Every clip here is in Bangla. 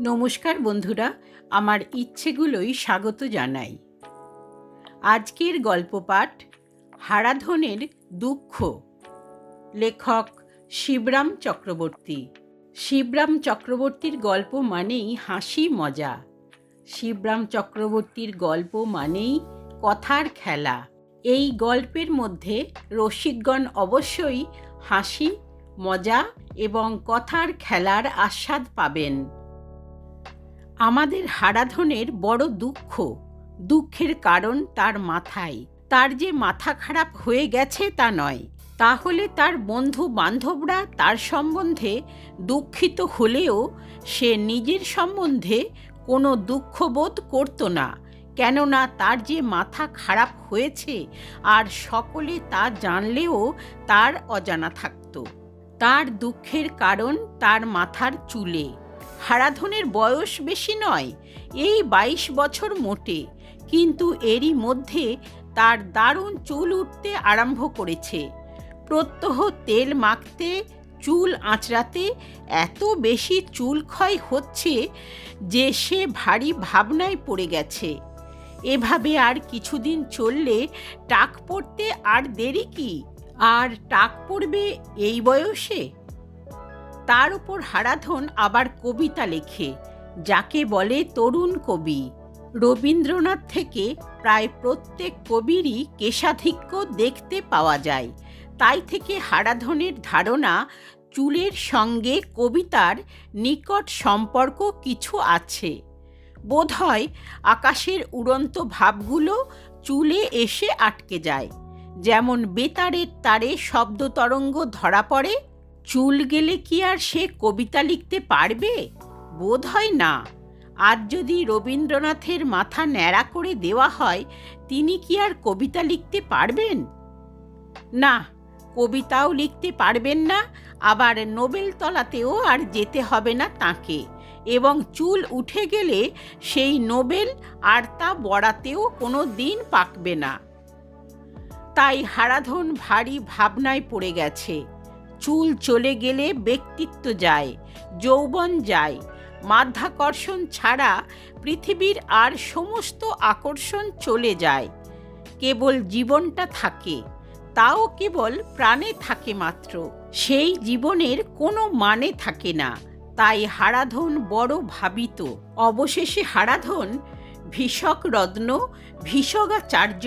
নমস্কার বন্ধুরা, আমার ইচ্ছেগুলোই স্বাগত জানাই। আজকের গল্প পাঠ হারাধনের দুঃখ। লেখক শিবরাম চক্রবর্তী। শিবরাম চক্রবর্তীর গল্প মানেই হাসি, মজা। শিবরাম চক্রবর্তীর গল্প মানেই কথার খেলা। এই গল্পের মধ্যে রসিকগণ অবশ্যই হাসি, মজা এবং কথার খেলার আস্বাদ পাবেন। আমাদের হারাধনের বড় দুঃখ। দুঃখের কারণ তার মাথায়। তার যে মাথা খারাপ হয়ে গেছে তা নয়। তাহলে তার বন্ধু বান্ধবরা তার সম্বন্ধে দুঃখিত হলেও সে নিজের সম্বন্ধে কোনো দুঃখবোধ করত না। কেননা তার যে মাথা খারাপ হয়েছে আর সকলে তা জানলেও তার অজানা থাকত। তার দুঃখের কারণ তার মাথার চুলে। হারাধনের বয়স বেশি নয়, এই বাইশ বছর মোটে। কিন্তু এরই মধ্যে তার দারুণ চুল উঠতে আরম্ভ করেছে। প্রত্যহ তেল মাখতে, চুল আঁচড়াতে এত বেশি চুল ক্ষয় হচ্ছে যে সে ভারী ভাবনায় পড়ে গেছে। এভাবে আর কিছুদিন চললে টাক পড়তে আর দেরি কি? আর টাক পড়বে এই বয়সে? তার উপর হারাধন আবার কবিতা লেখে, যাকে বলে তরুণ কবি। রবীন্দ্রনাথ থেকে প্রায় প্রত্যেক কবিরই কেশাধিক্য দেখতে পাওয়া যায়। তাই থেকে হারাধনের ধারণা চুলের সঙ্গে কবিতার নিকট সম্পর্ক কিছু আছে। বোধহয় আকাশের উড়ন্ত ভাবগুলো চুলে এসে আটকে যায়। যেমন বেতারের তারে শব্দ তরঙ্গ ধরা পড়ে চুল গেলে কি আর সে কবিতা লিখতে পারবে? বোধ হয় না। আজ যদি রবীন্দ্রনাথের মাথা ন্যাড়া করে দেওয়া হয়, তিনি কি আর কবিতা লিখতে পারবেন? না, কবিতাও লিখতে পারবেন না, আবার নোবেল তলাতেও আর যেতে হবে না তাকে। এবং চুল উঠে গেলে সেই নোবেল আর তা বড়াতেও কোনো দিন পাকবে না। তাই হারাধন ভারী ভাবনায় পড়ে গেছে। চুল চলে গেলে ব্যক্তিত্ব যায়, যৌবন যায়। মাধ্যাকর্ষণ ছাড়া পৃথিবীর আর সমস্ত আকর্ষণ চলে যায়। কেবল জীবনটা থাকে, তাও কেবল প্রাণে থাকে মাত্র। সেই জীবনের কোনো মানে থাকে না, তাই হারাধন বড় ভাবিত। অবশেষে হারাধন, ভীষক রত্ন, ভীষগাচার্য,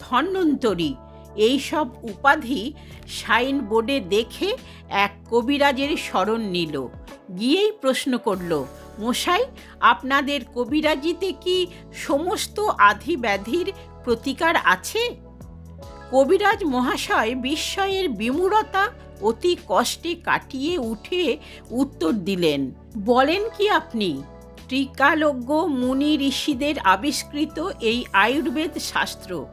ধন্বন্তরী এইসব উপাধি সাইন বোর্ডে দেখে এক কবিরাজের স্মরণ নিল। গিয়েই প্রশ্ন করল, মশাই, আপনাদের কবিরাজিতে কি সমস্ত আধি ব্যাধির প্রতিকার আছে? কবিরাজ মহাশয় বিস্ময়ের বিমূঢ়তা অতি কষ্টে কাটিয়ে উঠে উত্তর দিলেন, বলেন কি আপনি, ত্রিকালজ্ঞ মুনি ঋষিদের আবিষ্কৃত এই আয়ুর্বেদ শাস্ত্র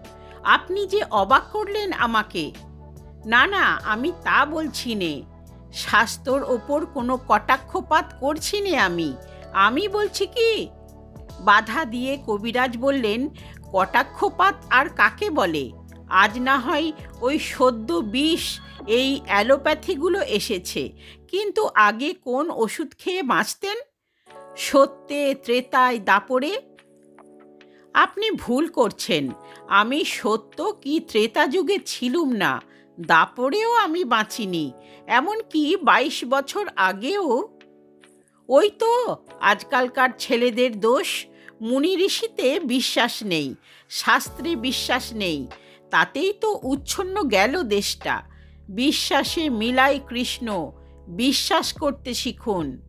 আপনি যে অবাক করলেন আমাকে। না না, আমি তা বলছি নে। স্বাস্থ্যর ওপর কোনো কটাক্ষপাত করছি নে আমি। আমি বলছি কি? বাধা দিয়ে কবিরাজ বললেন, কটাক্ষপাত আর কাকে বলে? আজ না হয় ওই সদ্য বিষ, এই অ্যালোপ্যাথিগুলো এসেছে। কিন্তু আগে কোন ওষুধ খেয়ে বাঁচতেন? সত্যে, ত্রেতায় দাপড়ে আপনি ভুল করছেন। আমি সত্য কি ত্রেতা যুগে ছিলুম না দাপড়েও আমি বাঁচিনি। এমনকি বাইশ বছর আগেও? ওই তো আজকালকার ছেলেদের দোষ, মুনি ঋষিতে বিশ্বাস নেই, শাস্ত্রে বিশ্বাস নেই, তাতেই তো উচ্ছন্ন গেল দেশটা। বিশ্বাসে মিলাই কৃষ্ণ, বিশ্বাস করতে শিখুন।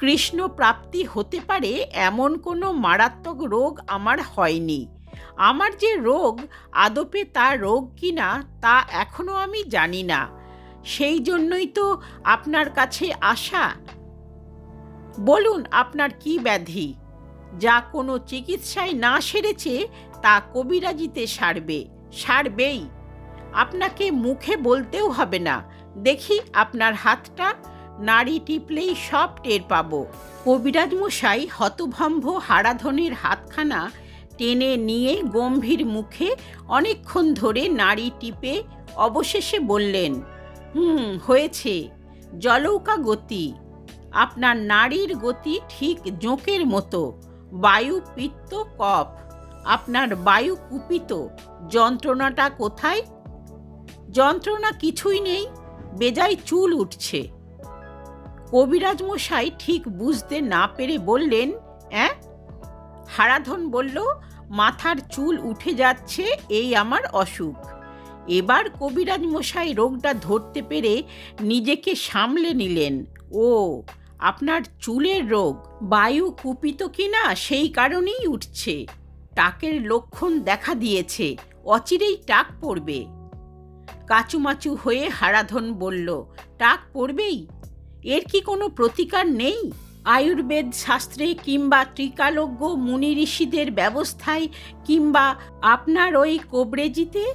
কৃষ্ণ প্রাপ্তি হতে পারে এমন কোনো মারাত্মক রোগ আমার হয়নি। আমার যে রোগ, আদপে তা রোগ কিনা তা এখনও আমি জানি না। সেই জন্যই তো আপনার কাছে আসা। বলুন, আপনার কি ব্যাধি? যা কোনো চিকিৎসায় না সেরেছে, তা কবিরাজিতে সারবে, সারবেই। আপনাকে মুখে বলতেও হবে না। দেখি আপনার হাতটা। নাড়ি টিপলেই সব টের পাবো। কবিরাজ মশাই হতভম্ব হারাধনের হাতখানা টেনে নিয়ে গম্ভীর মুখে অনেকক্ষণ ধরে নাড়ি টিপে অবশেষে বললেন, হুম, হয়েছে। জলৌকা গতি। আপনার নারীর গতি ঠিক জোঁকের মতো। বায়ু পিত্ত কফ। আপনার বায়ু কুপিত। যন্ত্রণাটা কোথায়? যন্ত্রণা কিছুই নেই। বেজায় চুল উঠছে। কবিরাজ মশাই ঠিক বুঝতে না পেরে বললেন, অ্যাঁ? হারাধন বলল, মাথার চুল উঠে যাচ্ছে, এই আমার অসুখ। এবার কবিরাজ মশাই রোগটা ধরতে পেরে নিজেকে সামলে নিলেন, ও, আপনার চুলের রোগ, বায়ু কুপিত কিনা সেই কারণেই উঠছে। টাকের লক্ষণ দেখা দিয়েছে, অচিরেই টাক পড়বে। কাচুমাচু হয়ে হারাধন বলল, টাক পড়বেই? এর কি কোনো প্রতিকার নেই? আয়ুর্বেদ শাস্ত্রে কিংবা ত্রিকালজ্ঞ মুনি ঋষিদের ব্যবস্থায় কিংবা আপনার ওই কোবরেজিতে?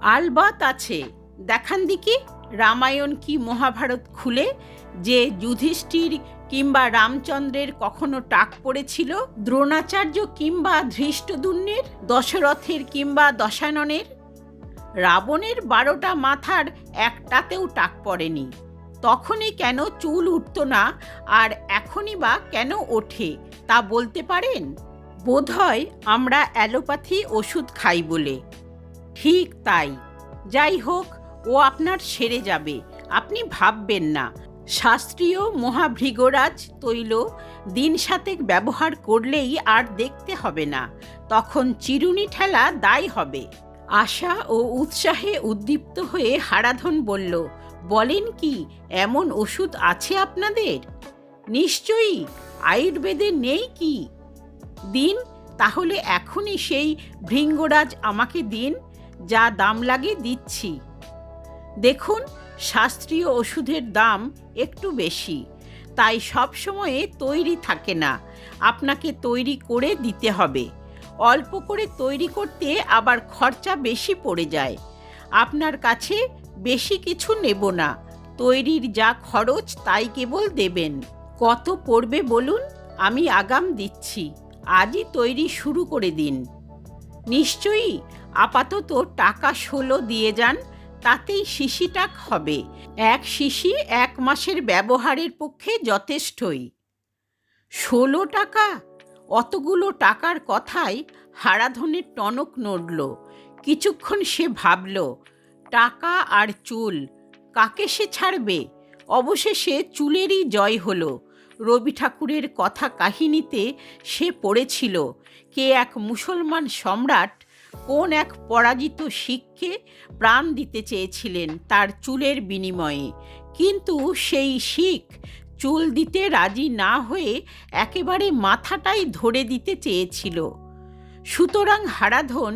আলবাত আছে। দেখান দিকে রামায়ণ কি মহাভারত খুলে, যে যুধিষ্ঠির কিংবা রামচন্দ্রের কখনো টাক পড়েছিল? দ্রোণাচার্য কিংবা ধৃষ্টদুন্নের দশরথের কিংবা দশাননের? রাবণের বারোটা মাথার একটাতেও টাক পড়েনি। তখনই কেন চুল উঠত না আর এখনই বা কেন ওঠে, তা বলতে পারেন? বোধহয় আমরা অ্যালোপ্যাথি ওষুধ খাই বলে। ঠিক তাই। যাই হোক, ও আপনার সেরে যাবে। আপনি ভাববেন না। শাস্ত্রীয় মহাভৃগরাজ তৈল দিন সাতেক ব্যবহার করলেই আর দেখতে হবে না। তখন চিরুনি ঠেলা দায় হবে। আশা ও উৎসাহে উদ্দীপ্ত হয়ে হারাধন বলল বলেন কি, এমন ওষুধ আছে আপনাদের? নিশ্চয়ই, আয়ুর্বেদে নেই কি? দিন, তাহলে এখনই সেই ভৃঙ্গরাজ আমাকে দিন, যা দাম লাগে দিচ্ছি। দেখুন, শাস্ত্রীয় ওষুধের দাম একটু বেশি। তাই সব সময়ে তৈরি থাকে না, আপনাকে তৈরি করে দিতে হবে। অল্প করে তৈরি করতে আবার খরচা বেশি পড়ে যায়। আপনার কাছে বেশি কিছু নেব না। তৈরির যা খরচ তাই কেবল দেবেন। কত পড়বে বলুন? আমি আগাম দিচ্ছি। আজই তৈরি শুরু করে দিন। নিশ্চয়ই আপাতত টাকা ষোলো দিয়ে যান, তাতেই শিশিটাক হবে। এক শিশি এক মাসের ব্যবহারের পক্ষে যথেষ্টই। ষোলো টাকা? অতগুলো টাকার কথায় হারাধনের টনক নড়ল। কিছুক্ষণ সে ভাবল টাকা আর চুল। কাকে সে ছাড়বে? অবশেষে চুলেরই জয় হলো। রবি ঠাকুরের কথা কাহিনীতে সে পড়েছিল, কে এক মুসলমান সম্রাট কোন এক পরাজিত শিখকে প্রাণ দিতে চেয়েছিলেন তার চুলের বিনিময়ে। কিন্তু সেই শিখ চুল দিতে রাজি না হয়ে একেবারে মাথাটাই ধরে দিতে চেয়েছিল। সুতরাং হারাধন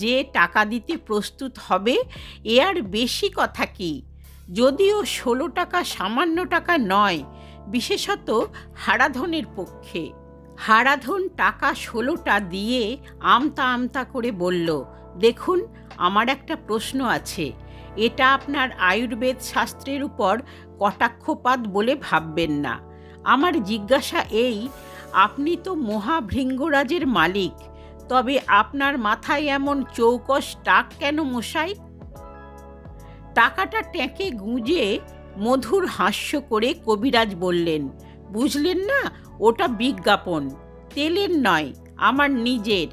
যে টাকা দিতে প্রস্তুত হবে, এ আর বেশি কথা কি? যদিও ষোলো টাকা সামান্য টাকা নয়, বিশেষত হারাধনের পক্ষে। হারাধন টাকা ষোলোটা দিয়ে আমতা আমতা করে বলল, দেখুন, আমার একটা প্রশ্ন আছে। এটা আপনার আয়ুর্বেদ শাস্ত্রের উপর কটাক্ষপাত বলে ভাববেন না। আমার জিজ্ঞাসা এই, আপনি তো মহাভৃঙ্গরাজের মালিক তবে আপনার মাথায় এমন চৌকস টাক কেন মশাই? টাকাটা ট্যাঁকে গুঁজে মধুর হাস্য করে কবিরাজ বললেন, বুঝলেন না, ওটা বিজ্ঞাপন। তেলের নয়, আমার নিজের।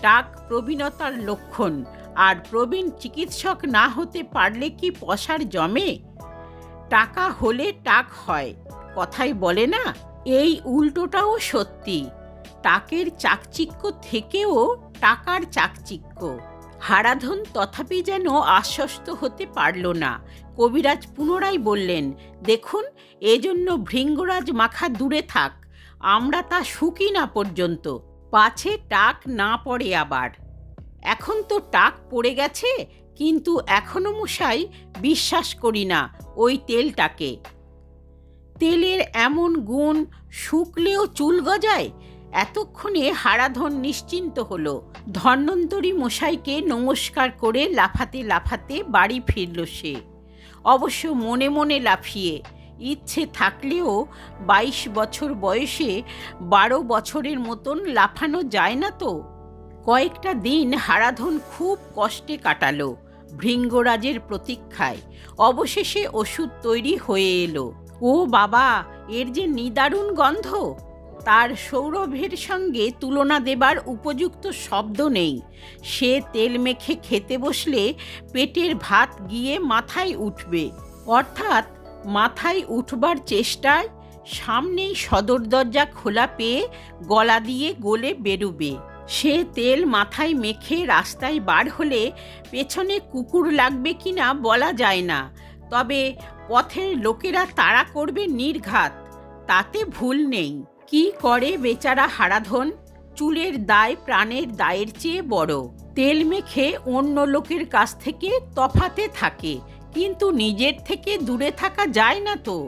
টাক প্রবীণতার লক্ষণ। আর প্রবীণ চিকিৎসক না হতে পারলে কি পশার জমে? টাকা হলে টাক হয় কথাই বলে না, এই উল্টোটাও সত্যি। টাকের চাকচিক্য থেকেও টাকার চাকচিক্য। হারাধন তথাপি যেন আশ্বস্ত হতে পারল না। কবিরাজ পুনরায় বললেন, দেখুন, এজন্য ভৃঙ্গরাজ মাখা দূরে থাক। আমরা তা শুকি না পর্যন্ত। পাছে টাক না পড়ে আবার। এখন তো টাক পড়ে গেছে, কিন্তু এখনও মশাই বিশ্বাস করি না ওই তেলটাকে। তেলের এমন গুণ শুকলেও চুল গজায়? এতক্ষণে হারাধন নিশ্চিন্ত হলো। ধন্বন্তরী মশাইকে নমস্কার করে লাফাতে লাফাতে বাড়ি ফিরল সে। অবশ্য মনে মনে লাফিয়ে, ইচ্ছে থাকলেও বাইশ বছর বয়সে বারো বছরের মতন লাফানো যায় না তো? কয়েকটা দিন হারাধন খুব কষ্টে কাটালো, ভৃঙ্গরাজের প্রতীক্ষায়। অবশেষে ওষুধ তৈরি হয়ে এলো। ও বাবা, এর যে নিদারুণ গন্ধ! তার সৌরভের সঙ্গে তুলনা দেবার উপযুক্ত শব্দ নেই। সে তেল মেখে খেতে বসলে পেটের ভাত গিয়ে মাথায় উঠবে। অর্থাৎ মাথায় উঠবার চেষ্টায় সামনেই সদর দরজা খোলা পেয়ে গলা দিয়ে গলে বেরুবে। সে তেল মাথায় মেখে রাস্তায় বার হলে পেছনে কুকুর লাগবে কিনা বলা যায় না। তবে পথের লোকেরা তাড়া করবে নির্ঘাত। তাতে ভুল নেই। কি করে বেচারা হারাধন? চুলের দায় প্রাণের দায়ের চেয়ে বড়। তেল মেখে অন্য লোকের কাছ থেকে তফাতে থাকে, কিন্তু নিজের থেকে দূরে থাকা যায় না তো।